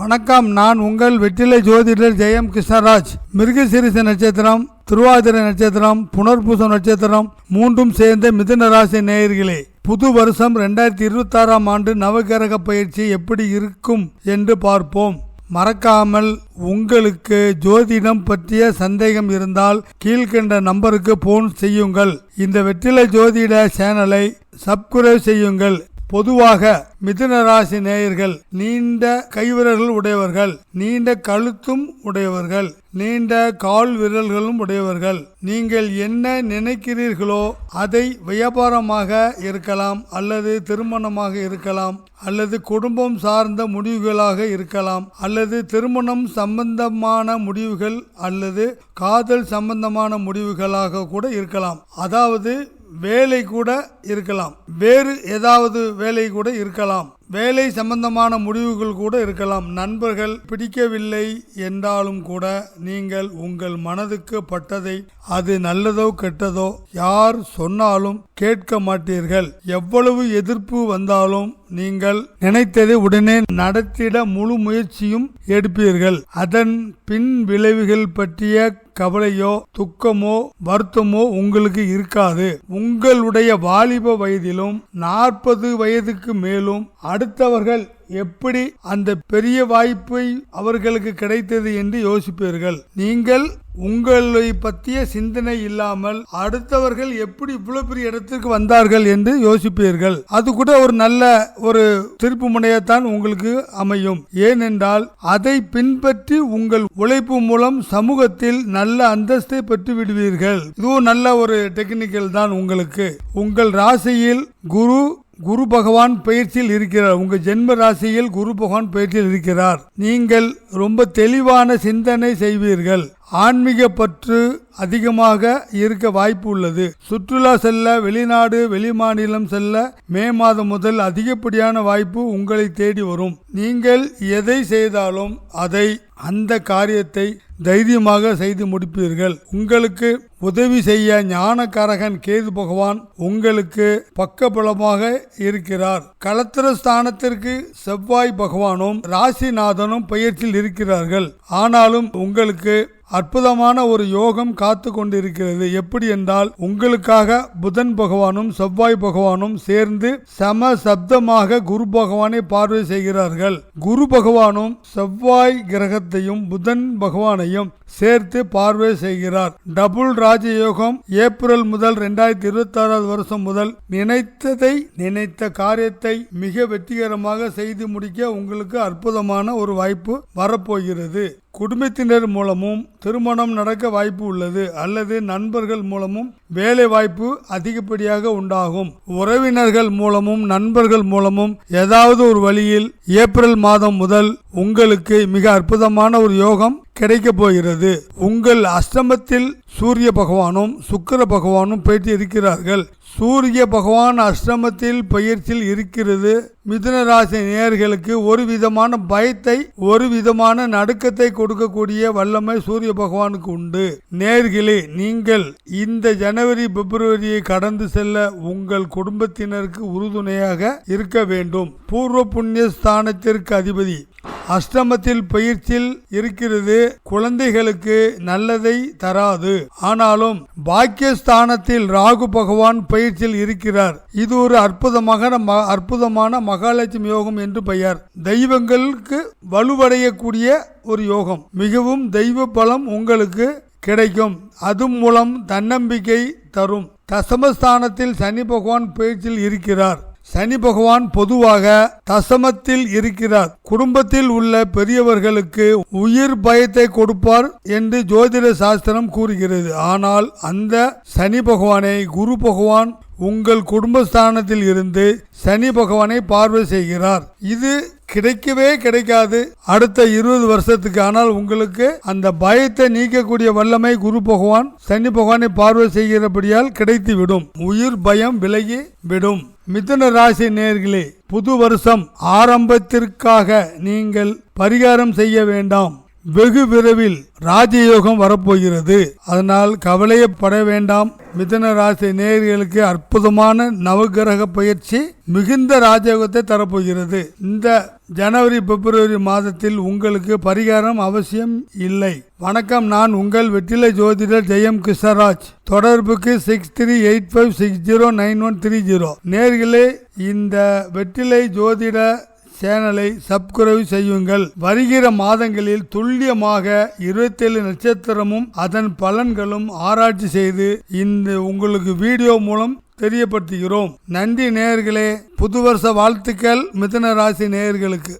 வணக்கம் நான் உங்கள் வெற்றிலை ஜோதிடர் ஜெயம் கிருஷ்ணராஜ். மிருகசிரிச நட்சத்திரம் திருவாதிரை நட்சத்திரம் புனர்பூச நட்சத்திரம் மூன்றும் சேர்ந்த மிதுன ராசி நேயர்களே புது வருஷம் ரெண்டாயிரத்தி இருபத்தாறாம் ஆண்டு நவகிரக பயிற்சி எப்படி இருக்கும் என்று பார்ப்போம். மறக்காமல் உங்களுக்கு ஜோதிடம் பற்றிய சந்தேகம் இருந்தால் கீழ்கண்ட நம்பருக்கு போன் செய்யுங்கள். இந்த வெற்றிலை ஜோதிட சேனலை சப்ஸ்கிரைப் செய்யுங்கள். பொதுவாக மிதுன ராசி நேயர்கள் நீண்ட கைவிரல்கள் உடையவர்கள் நீண்ட கழுத்தும் உடையவர்கள் நீண்ட கால் விரல்களும் உடையவர்கள். நீங்கள் என்ன நினைக்கிறீர்களோ அதை வியாபாரமாக இருக்கலாம் அல்லது திருமணமாக இருக்கலாம் அல்லது குடும்பம் சார்ந்த முடிவுகளாக இருக்கலாம் அல்லது திருமணம் சம்பந்தமான முடிவுகள் அல்லது காதல் சம்பந்தமான முடிவுகளாக கூட இருக்கலாம். அதாவது வேலை கூட இருக்கலாம். வேறு ஏதாவது வேலை கூட இருக்கலாம். வேலை சம்பந்தமான முடிவுகள் கூட இருக்கலாம். நண்பர்கள் பிடிக்கவில்லை என்றாலும் கூட நீங்கள் உங்கள் மனதுக்கு பட்டதை அது நல்லதோ கெட்டதோ யார் சொன்னாலும் கேட்க மாட்டீர்கள். எவ்வளவு எதிர்ப்பு வந்தாலும் நீங்கள் நினைத்ததை உடனே நடத்திட முழு முயற்சியும் எடுப்பீர்கள். அதன் பின் விளைவுகள் பற்றிய கவலையோ துக்கமோ வருத்தமோ உங்களுக்கு இருக்காது. உங்களுடைய வாலிப வயதிலும் நாற்பது வயதுக்கு மேலும் அடுத்தவர்கள் எப்படி அந்த பெரிய வாய்ப்பை அவர்களுக்கு கிடைத்தது என்று யோசிப்பீர்கள். நீங்கள் உங்களை பற்றிய சிந்தனை இல்லாமல் அடுத்தவர்கள் எப்படி இவ்வளவு பெரிய இடத்திற்கு வந்தார்கள் என்று யோசிப்பீர்கள். அது கூட ஒரு நல்ல ஒரு திருப்பு முனையத்தான் உங்களுக்கு அமையும். ஏனென்றால் அதை பின்பற்றி உங்கள் உழைப்பு மூலம் சமூகத்தில் நல்ல அந்தஸ்தை பெற்று விடுவீர்கள். இதுவும் நல்ல ஒரு டெக்னிக்கல் தான் உங்களுக்கு. உங்கள் ராசியில் குரு குரு பகவான் பயிற்சியில் இருக்கிறார். உங்க ஜென்ம ராசியில் குரு பகவான் பயிற்சியில் இருக்கிறார். நீங்கள் ரொம்ப தெளிவான சிந்தனை செய்வீர்கள். ஆன்மீக பற்று அதிகமாக இருக்க வாய்ப்பு உள்ளது. சுற்றுலா செல்ல வெளிநாடு வெளிமாநிலம் செல்ல மே மாதம் முதல் அதிகப்படியான வாய்ப்பு உங்களை தேடி வரும். நீங்கள் எதை செய்தாலும் அதை அந்த காரியத்தை தைரியமாக செய்து முடிப்பீர்கள். உங்களுக்கு உதவி செய்ய ஞானகரகன் கேது பகவான் உங்களுக்கு பக்கபலமாக இருக்கிறார். களத்திர ஸ்தானத்திற்கு செவ்வாய் பகவானும் ராசிநாதனும் பயிற்சியில் இருக்கிறார்கள். ஆனாலும் உங்களுக்கு அற்புதமான ஒரு யோகம் காத்து கொண்டிருக்கிறது. எப்படி என்றால் உங்களுக்காக புதன் பகவானும் செவ்வாய் பகவானும் சேர்ந்து சம சப்தமாக குரு பகவானை பார்வை செய்கிறார்கள். குரு பகவானும் செவ்வாய் கிரகத்தையும் புதன் பகவானையும் சேர்த்து பார்வை செய்கிறார். டபுள் ராஜயோகம் ஏப்ரல் முதல் ரெண்டாயிரத்தி இருபத்தி ஆறாவது வருஷம் முதல் நினைத்ததை நினைத்த காரியத்தை மிக வெற்றிகரமாக செய்து முடிக்க உங்களுக்கு அற்புதமான ஒரு வாய்ப்பு வரப்போகிறது. குடும்பத்தினர் மூலமும் திருமணம் நடக்க வாய்ப்பு உள்ளது அல்லது நண்பர்கள் மூலமும் வேலை வாய்ப்பு அதிகப்படியாக உண்டாகும். உறவினர்கள் மூலமும் நண்பர்கள் மூலமும் ஏதாவது ஒரு வழியில் ஏப்ரல் மாதம் முதல் உங்களுக்கு மிக அற்புதமான ஒரு யோகம் கிடைக்க போகிறது. உங்கள் அஷ்டமத்தில் சூரிய பகவானும் சுக்கிர பகவானும் போயிட்டு இருக்கிறார்கள். சூரிய பகவான் அஷ்டமத்தில் பயிற்சியில் இருக்கிறது. மிதுன ராசி நேர்களுக்கு ஒரு விதமான பயத்தை ஒரு விதமான நடுக்கத்தை கொடுக்கக்கூடிய வல்லமை சூரிய பகவானுக்கு உண்டு. நேர்களே நீங்கள் இந்த ஜனவரி பிப்ரவரியை கடந்து செல்ல உங்கள் குடும்பத்தினருக்கு உறுதுணையாக இருக்க வேண்டும். பூர்வ புண்ணிய ஸ்தானத்திற்கு அதிபதி அஷ்டமத்தில் பயிற்சியில் இருக்கிறது குழந்தைகளுக்கு நல்லதை தராது. ஆனாலும் பாக்கியஸ்தானத்தில் ராகு பகவான் பயிற்சியில் இருக்கிறார். இது ஒரு அற்புதமாக ம- அற்புதமான மகாலட்சுமி யோகம் என்று பெயர். தெய்வங்களுக்கு வலுவடையக்கூடிய ஒரு யோகம். மிகவும் தெய்வ பலம் உங்களுக்கு கிடைக்கும். அது மூலம் தன்னம்பிக்கை தரும். தசமஸ்தானத்தில் சனி பகவான் பயிற்சியில் இருக்கிறார். சனி பகவான் பொதுவாக தசமத்தில் இருக்கிறார். குடும்பத்தில் உள்ள பெரியவர்களுக்கு உயிர் பயத்தை கொடுப்பார் என்று ஜோதிட சாஸ்திரம் கூறுகிறது. ஆனால் அந்த சனி பகவானை குரு பகவான் உங்கள் குடும்பஸ்தானத்தில் இருந்து சனி பகவானை பார்வை செய்கிறார். இது கிடைக்கவே கிடைக்காது. அடுத்த இருபது வருஷத்துக்கு ஆனால் உங்களுக்கு அந்த பயத்தை நீக்கக்கூடிய வல்லமை குரு பகவான் சனி பகவானை பார்வை செய்கிறபடியால் கிடைத்து விடும் உயிர் பயம் விலகி விடும். மிதுன ராசி நேர்களே புது வருஷம் ஆரம்பத்திற்காக நீங்கள் பரிகாரம் செய்ய வேண்டாம். வெகு விரைவில் ராஜயோகம் வரப்போகிறது. அதனால் கவலையப்பட வேண்டாம். மிதன ராசி நேர்களுக்கு அற்புதமான நவகிரக பயிற்சி மிகுந்த ராஜயோகத்தை தரப்போகிறது. இந்த ஜனவரி பிப்ரவரி மாதத்தில் உங்களுக்கு பரிகாரம் அவசியம் இல்லை. வணக்கம் நான் உங்கள் வெற்றிலை ஜோதிடர் ஜெயம் கிருஷ்ணராஜ். தொடர்புக்கு six three eight five six zero nine one three zero. நேர்களே இந்த வெற்றிலை ஜோதிட சேனலை சப்ஸ்கிரைப் செய்யுங்கள். வருகிற மாதங்களில் துல்லியமாக இருபத்தேழு நட்சத்திரமும் அதன் பலன்களும் ஆராய்ச்சி செய்து இந்த உங்களுக்கு வீடியோ மூலம் தெரியப்படுத்துகிறோம். நன்றி நேயர்களே. புது வருஷ வாழ்த்துக்கள். மிதன ராசி நேயர்களுக்கு.